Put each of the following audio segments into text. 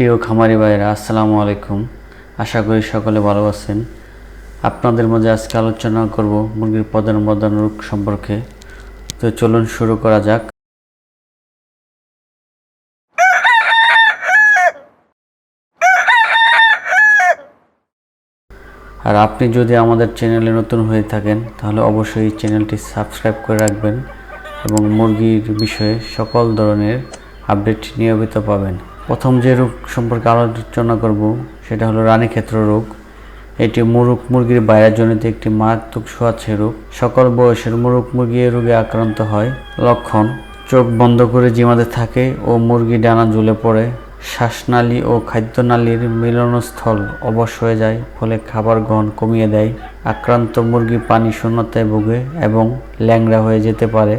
প্রিয় খামারি ভাইরা আসসালামু আলাইকুম। আশা করি সকলে ভালো আছেন। আপনাদের মাঝে আজকে আলোচনা করব মুরগির প্রধান প্রধান রোগ সম্পর্কে। তো চলুন শুরু করা যাক। আর আপনি যদি আমাদের চ্যানেলে নতুন হয়ে থাকেন, তাহলে অবশ্যই চ্যানেলটি সাবস্ক্রাইব করে রাখবেন এবং মুরগির বিষয়ে সকল ধরনের আপডেট নিয়মিত পাবেন। প্রথম যে রোগ সম্পর্কে আলোচনা করব, সেটা হলো রানীক্ষেত্র রোগ। এটি মুরগ মুরগির বাইরাজনিত একটি মারাত্মক সোয়াচ্ছে রোগ। সকল বয়সের মুরগ মুরগি এই রোগে আক্রান্ত হয়। লক্ষণ, চোখ বন্ধ করে জিমাতে থাকে ও মুরগি ডানা ঝুলে পড়ে। শ্বাসনালী ও খাদ্যনালীর মিলনস্থল অবশ হয়ে যায়, ফলে খাবার গ্রহণ কমিয়ে দেয়। আক্রান্ত মুরগি পানি শূন্যতায় ভোগে এবং ল্যাংড়া হয়ে যেতে পারে।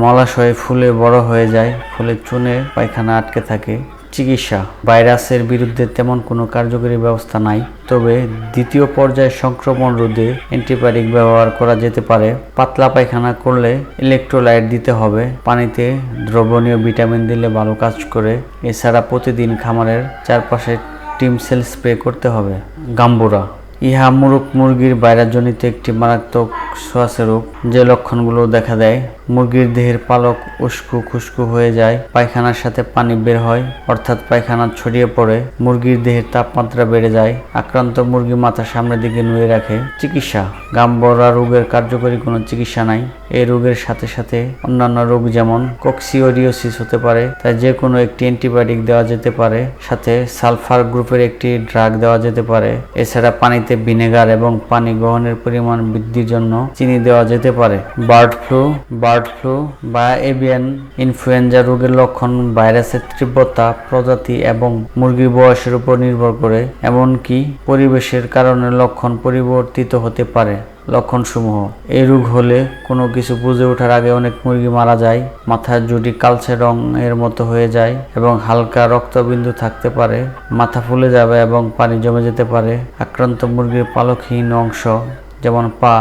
মলাশয়ে ফুলে বড় হয়ে যায়, ফলে চুনে পায়খানা আটকে থাকে। চিকিৎসা। ভাইরাসের বিরুদ্ধে তেমন কোনো কার্যকরী ব্যবস্থা নাই, তবে দ্বিতীয় পর্যায়ে সংক্রমণ রোধে অ্যান্টিবায়োটিক ব্যবহার করা যেতে পারে। পাতলা পায়খানা করলে ইলেকট্রোলাইট দিতে হবে, পানিতে দ্রবণীয় ভিটামিন দিলে ভালো কাজ করে। এছাড়া প্রতিদিন খামারের চারপাশে টিম সেল স্প্রে করতে হবে। গাম্বুরা। ইহা মুরগ মুরগির বাইরাজনিত একটি মারাত্মক শ্বাসের রোগ যে লক্ষণগুলো দেখা দেয়, মুরগির দেহের পালক উস্কু খুস্কু হয়ে যায়, পায়খানার সাথে পানি বের হয়, অর্থাৎ পায়খানা ছড়িয়ে পড়ে, মুরগির দেহের তাপমাত্রা বেড়ে যায়, আক্রান্ত মুরগি মাথা সামনের দিকে নুয়ে রাখে, চিকিৎসা। গাম্বরা রোগের কার্যকরী কোনো চিকিৎসা নাই। এই রোগের সাথে সাথে অন্যান্য রোগ যেমন কক্সিওরিওসিস হতে পারে, তাই যে কোনো একটি অ্যান্টিবায়োটিক দেওয়া যেতে পারে, সাথে সালফার গ্রুপের একটি ড্রাগ দেওয়া যেতে পারে। এছাড়া পানিতে ভিনেগার এবং পানি গ্রহণের পরিমাণ বৃদ্ধির জন্য চিনি দেওয়া যেতে পারে। বার্ড ফ্লু বার্ড ফ্লু বা এভিয়ান ইনফ্লুয়েঞ্জা রোগের লক্ষণ, ভাইরাসের তীব্রতা, প্রজাতি এবং মুরগির বয়সের উপর নির্ভর করে, এমনকি পরিবেশের কারণে লক্ষণ পরিবর্তিত হতে পারে লক্ষণসমূহ। এই রোগ হলে কোনো কিছু বুঝে ওঠার আগে অনেক মুরগি মারা যায়, মাথার জুটি কালচে রং এর মতো হয়ে যায় এবং হালকা রক্তবিন্দু থাকতে পারে, মাথা ফুলে যাবে এবং পানি জমে যেতে পারে। আক্রান্ত মুরগির পালকহীন অংশ যেমন পা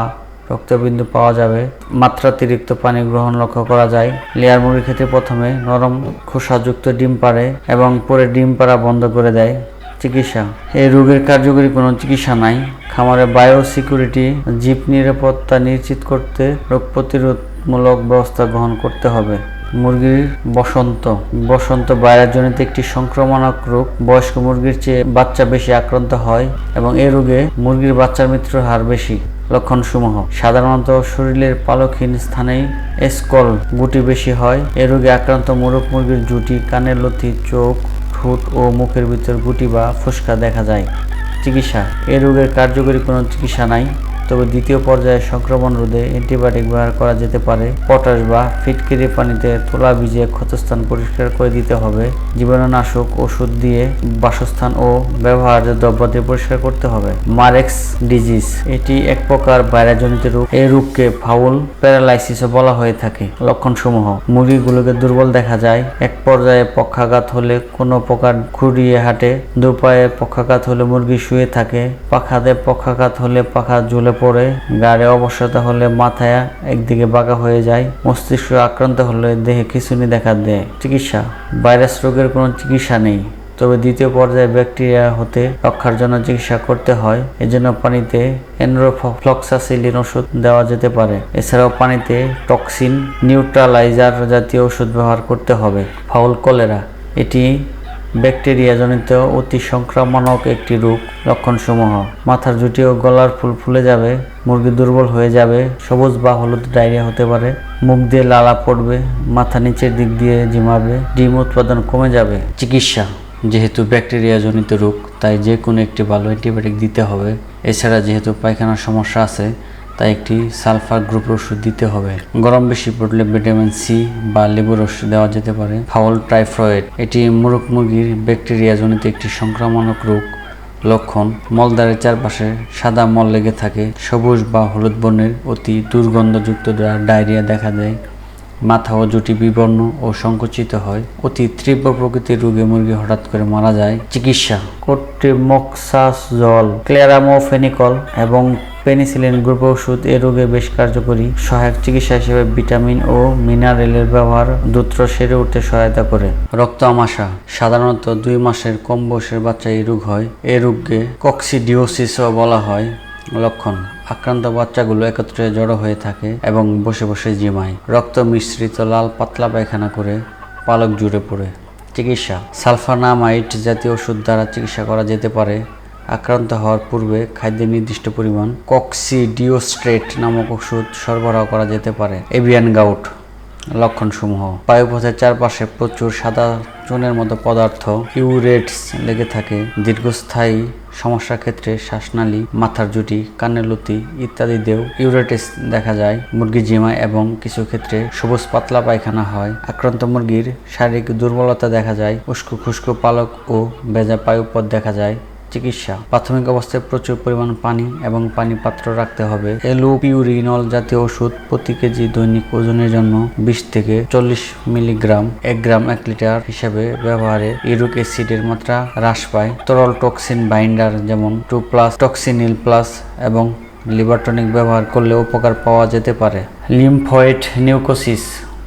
রক্তবিন্দু পাওয়া যাবে। মাত্রাতিরিক্ত পানি গ্রহণ লক্ষ্য করা যায়। লেয়ার মুরগির ক্ষেত্রে প্রথমে নরম খোসাযুক্ত ডিম পারে এবং পরে ডিম পাড়া বন্ধ করে দেয়। চিকিৎসা। এই রোগের কার্যকরী কোনো চিকিৎসা নাই। খামারে বায়ো সিকিউরিটি জীব নিরাপত্তা নিশ্চিত করতে রোগ প্রতিরোধমূলক ব্যবস্থা গ্রহণ করতে হবে। মুরগির বসন্ত। বসন্ত ভাইরাসজনিত একটি সংক্রমণক রোগ। বয়স্ক মুরগির চেয়ে বাচ্চা বেশি আক্রান্ত হয় এবং এই রোগে মুরগির বাচ্চার মৃত্যুর হার বেশি। লক্ষণসমূহ। সাধারণত শরীরের পালকহীন স্থানেই স্কল গুটি বেশি হয়। এ রোগে আক্রান্ত মোরগ মুরগির জুটি, কানের লতি, চোখ, ঠোঁট ও মুখের ভিতর গুটি বা ফুসকা দেখা যায়। চিকিৎসা। এ রোগের কার্যকরী কোনো চিকিৎসা নাই। তবে দ্বিতীয় পর্যায়ে সংক্রমণ রোধে অ্যান্টিবায়োটিক ব্যবহার করা যেতে পারে। পটাশ বা ফিটকিরি পানিতে তোলা ভিজিয়ে ক্ষতস্থান পরিষ্কার করে দিতে হবে। জীবাণুনাশক ওষুধ দিয়ে বাসস্থান ও ব্যবহার্য দ্রব্য দিয়ে পরিষ্কার করতে হবে। মারেক্স ডিজিজ, এটি এক প্রকার ভাইরাসজনিত রোগ। এই রোগকে ফাউল প্যারালাইসিসও বলা হয়ে থাকে লক্ষণসমূহ। মুরগিগুলোকে দুর্বল দেখা যায়। এক পর্যায়ে পক্ষাঘাত হলে কোনো প্রকার খুঁড়িয়ে হাঁটে। দুপায়ে পক্ষাঘাত হলে মুরগি শুয়ে থাকে। পাখাতে পক্ষাঘাত হলে পাখা ঝুলে পড়ে, গাড়ে অবসরতা হলে মাথায় একদিকে বাঁকা হয়ে যায়, মস্তিষ্ক আক্রান্ত হলে দেহে খিঁচুনি দেখা দেয়। চিকিৎসা, ভাইরাস রোগের কোনো চিকিৎসা নেই। তবে দ্বিতীয় পর্যায়ে ব্যাকটেরিয়া হতে রক্ষার জন্য চিকিৎসা করতে হয়। এজন্য পানিতে এনরোফ্লক্সাসিলিন ওষুধ দেওয়া যেতে পারে। এছাড়াও পানিতে টক্সিন নিউট্রালাইজার জাতীয় ওষুধ ব্যবহার করতে হবে। ফাউল কলেরা, এটি ব্যাকটেরিয়াজনিত অতি সংক্রামক একটি রোগ লক্ষণসমূহ। মাথার জুটি ও গলার ফুল ফুলে যাবে, মুরগি দুর্বল হয়ে যাবে, সবুজ বা হলুদ ডায়রিয়া হতে পারে, মুখ দিয়ে লালা পড়বে, মাথা নিচের দিক দিয়ে জিমাবে ডিম উৎপাদন কমে যাবে। চিকিৎসা। যেহেতু ব্যাকটেরিয়াজনিত রোগ, তাই যে কোনো একটি ভালো অ্যান্টিবায়োটিক দিতে হবে। এছাড়া যেহেতু পায়খানার সমস্যা আছে তাই একটি সালফার গ্রুপ ওষুধ দিতে হবে। গরম বেশি পড়লে ভিটামিন সি বা লেবুর ওষুধ দেওয়া যেতে পারে। ফাউল টাইফয়েড, এটি মুরগ মুরগির ব্যাকটেরিয়া জনিত একটি সংক্রামক রোগ। লক্ষণ, মলদ্বারের চারপাশে সাদা মল লেগে থাকে। সবুজ বা হলুদ বর্ণের অতি দুর্গন্ধযুক্ত ডায়রিয়া দেখা দেয়। মাথা ও জুটি বিবর্ণ ও সংকুচিত হয়। অতি তীব্র প্রকৃতির রোগে মুরগি হঠাৎ করে মারা যায়। চিকিৎসা কোট্রিমক্সাজল ক্লেরামোফেনিকল এবং পেনিসিলিন গ্রুপ ওষুধ এ রোগে বেশ কার্যকরী। সহায়ক চিকিৎসা হিসেবে ভিটামিন ও মিনারেলের ব্যবহার দ্রুত সেরে উঠতে সহায়তা করে। রক্ত আমাশা, সাধারণত দুই মাসের কম বয়সের বাচ্চা এই রোগ হয়। এ রোগকে কক্সিডিওসিসও বলা হয়। লক্ষণ। আক্রান্ত বাচ্চাগুলো একত্রে জড়ো হয়ে থাকে এবং বসে বসে জিমায়। রক্ত মিশ্রিত লাল পাতলা পায়খানা করে পালক জুড়ে পড়ে। চিকিৎসা। সালফানামাইট জাতীয় ওষুধ দ্বারা চিকিৎসা করা যেতে পারে। আক্রান্ত হওয়ার পূর্বে খাদ্যে নির্দিষ্ট পরিমাণ কক্সিডিওস্ট্রেট নামক ওষুধ সরবরাহ করা যেতে পারে। এভিয়ান গাউট লক্ষণসমূহ। বায়ুপথের চারপাশে প্রচুর সাদা চুনের মতো পদার্থ ইউরেটস লেগে থাকে। দীর্ঘস্থায়ী সমস্যার ক্ষেত্রে শ্বাসনালী, মাথার জুটি, কানের লতি ইত্যাদি ইত্যাদিতেও ইউরেটিস দেখা যায়। মুরগি জিমায় এবং কিছু ক্ষেত্রে সবুজ পাতলা পায়খানা হয়। আক্রান্ত মুরগির শারীরিক দুর্বলতা দেখা যায়। উস্কো খুস্কো পালক ও ভেজা পায়ুপথ দেখা যায়। চিকিৎসা। প্রাথমিক অবস্থায় প্রচুর পরিমাণ পানি এবং পানি পাত্র রাখতে হবে। এলুপিউরিনল জাতীয় ওষুধ প্রতি কেজি দৈনিক ওজনের জন্য বিশ থেকে চল্লিশ মিলিগ্রাম, এক গ্রাম এক লিটার হিসেবে ব্যবহারে ইউরিক অ্যাসিডের মাত্রা হ্রাস পায়। তরল টক্সিন বাইন্ডার যেমন টু প্লাস, টক্সিনিল প্লাস এবং লিভার টনিক ব্যবহার করলে উপকার পাওয়া যেতে পারে। Lymphoid leukosis.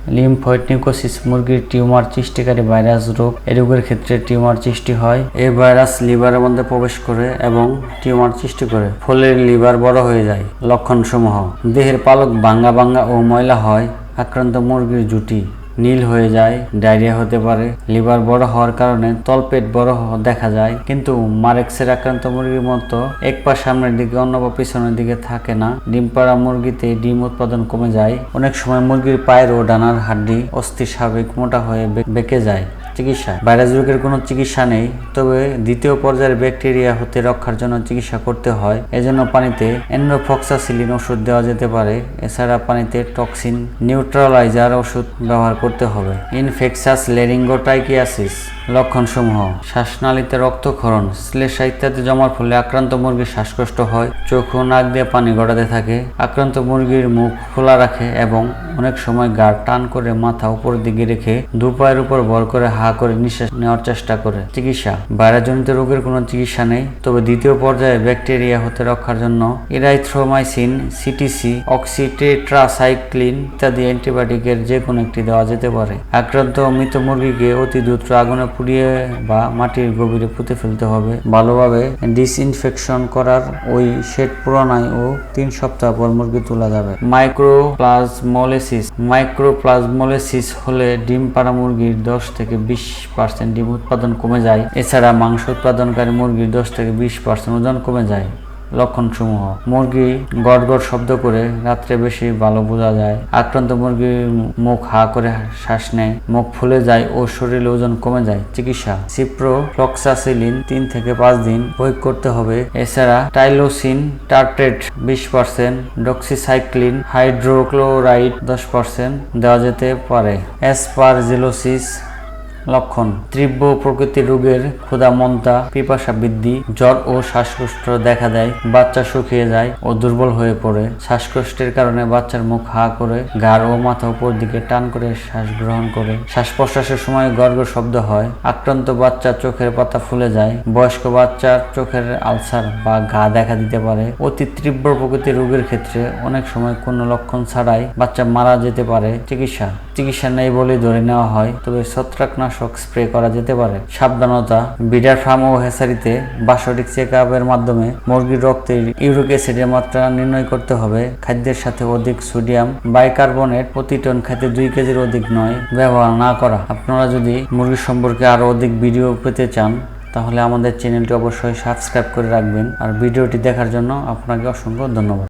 লিমফয়েড মুরগির টিউমার সৃষ্টিকারী ভাইরাস রোগ। এই রোগের ক্ষেত্রে টিউমার সৃষ্টি হয়। এই ভাইরাস লিভারের মধ্যে প্রবেশ করে এবং টিউমার সৃষ্টি করে। ফলে লিভার বড় হয়ে যায়। লক্ষণসমূহ। দেহের পালক ভাঙ্গা ভাঙ্গা ও ময়লা হয়। আক্রান্ত মুরগির জুটি। নীল হয়ে যায়, ডায়রিয়া হতে পারে, লিভার বড় হওয়ার কারণে তলপেট বড় দেখা যায়। কিন্তু মারেক্সের আক্রান্ত মুরগির মতো এক পা সামনের দিকে, অন্য পা পিছনের দিকে থাকে না। ডিম পাড়া মুরগিতে ডিম উৎপাদন কমে যায়। অনেক সময় মুরগির পায়ের ও ডানার হাড্ডি অস্থি স্বাভাবিক, মোটা হয়ে বেঁকে যায়। চিকিৎসা। ভাইরাস রোগের কোনো চিকিৎসা নেই, তবে দ্বিতীয় পর্যায়ের ব্যাকটেরিয়া হতে রক্ষার জন্য চিকিৎসা করতে হয়। এজন্য পানিতে এন্ডোফক্সাসিলিন ওষুধ দেওয়া যেতে পারে। এছাড়া পানিতে টক্সিন নিউট্রালাইজার ওষুধ ব্যবহার করতে হবে। Infectious laryngotracheitis. লক্ষণসমূহ। শ্বাসনালীতে রক্তক্ষরণ শ্লেষা ইত্যাদি জমার ফলে আক্রান্ত মুরগির শ্বাসকষ্ট হয়, চোখ ও নাক দিয়ে পানি গড়াতে থাকে, আক্রান্ত মুরগির মুখ খোলা রাখে এবং অনেক সময় গাড় টান করে মাথা উপরের দিকে রেখে দুপায়ের উপর ভর করে হা করে নিঃশ্বাস নেওয়ার চেষ্টা করে। চিকিৎসা। ভাইরাসজনিত রোগের কোনো চিকিৎসা নেই, তবে দ্বিতীয় পর্যায়ে ব্যাকটেরিয়া হতে রক্ষার জন্য ইরাইথ্রোমাইসিন সিটিসি, অক্সিটেট্রাসাইক্লিন ইত্যাদি অ্যান্টিবায়োটিকের যে কোনো একটি দেওয়া যেতে পারে। আক্রান্ত মৃত মুরগিকে অতি দ্রুত আগুনে পুড়িয়ে বা মাটির গভীরে পুঁতে ফেলতে হবে। ভালোভাবে ডিসইনফেকশন করার ওই শেড পুরানায় ও তিন সপ্তাহ পর মুরগি তোলা যাবে। মাইক্রোপ্লাজমোলেসিস মাইক্রোপ্লাজমোলেসিস হলে ডিম পাড়া মুরগির দশ থেকে বিশ পার্সেন্ট ডিম উৎপাদন কমে যায়। এছাড়া মাংস উৎপাদনকারী মুরগির দশ থেকে বিশ পার্সেন্ট ওজন কমে যায়। লক্ষণসমূহ। মুরগি গড় গড় শব্দ করে রাত্রে বেশি ভালো বোঝা যায়। আক্রান্ত মুরগির মুখ হা করে শ্বাস নেয়, মুখ ফুলে যায় ও শরীরে ওজন কমে যায়। চিকিৎসা। সিপ্রো ফ্লক্সাসিলিন তিন থেকে পাঁচ দিন প্রয়োগ করতে হবে। এছাড়া টাইলোসিন টার্ট্রেট বিশ পার্সেন্ট, ডক্সিসাইক্লিন হাইড্রোক্লোরাইড দশ পার্সেন্ট দেওয়া যেতে পারে। অ্যাসপারজিলোসিস লক্ষণ, তীব্র প্রকৃতির রোগের ক্ষুধামন্তা পিপাসা বৃদ্ধি, জ্বর ও শ্বাসকষ্ট দেখা দেয়, বাচ্চা শুকিয়ে যায় ও দুর্বল হয়ে পড়ে। শ্বাসকষ্টের কারণে বাচ্চার মুখ হা করে ঘাড় ও মাথা উপর দিকে টান করে শ্বাস গ্রহণ করে। শ্বাস প্রশ্বাসের সময় গর্গ শব্দ হয়। আক্রান্ত বাচ্চার চোখের পাতা ফুলে যায়। বয়স্ক বাচ্চার চোখের আলসার বা ঘা দেখা দিতে পারে। অতি তীব্র প্রকৃতির রোগের ক্ষেত্রে অনেক সময় কোনো লক্ষণ ছাড়াই বাচ্চা মারা যেতে পারে। চিকিৎসা। চিকিৎসা নেই বলে ধরে নেওয়া হয়, তবে ছত্রাকনাশক স্প্রে করা যেতে পারে। সাবধানতা, বিডার ফার্ম ও হেসারিতে বাসরিক চেক আপের মাধ্যমে মুরগির রক্তে ইউরিক অ্যাসিডের মাত্রা নির্ণয় করতে হবে। খাদ্যের সাথে অধিক সোডিয়াম, বাইকার্বনেট প্রতি টন খাদ্যে দুই কেজির অধিক নয় ব্যবহার না করা। আপনারা যদি মুরগি সম্পর্কে আরও অধিক ভিডিও পেতে চান, তাহলে আমাদের চ্যানেলটি অবশ্যই সাবস্ক্রাইব করে রাখবেন। আর ভিডিওটি দেখার জন্য আপনাকে অসংখ্য ধন্যবাদ।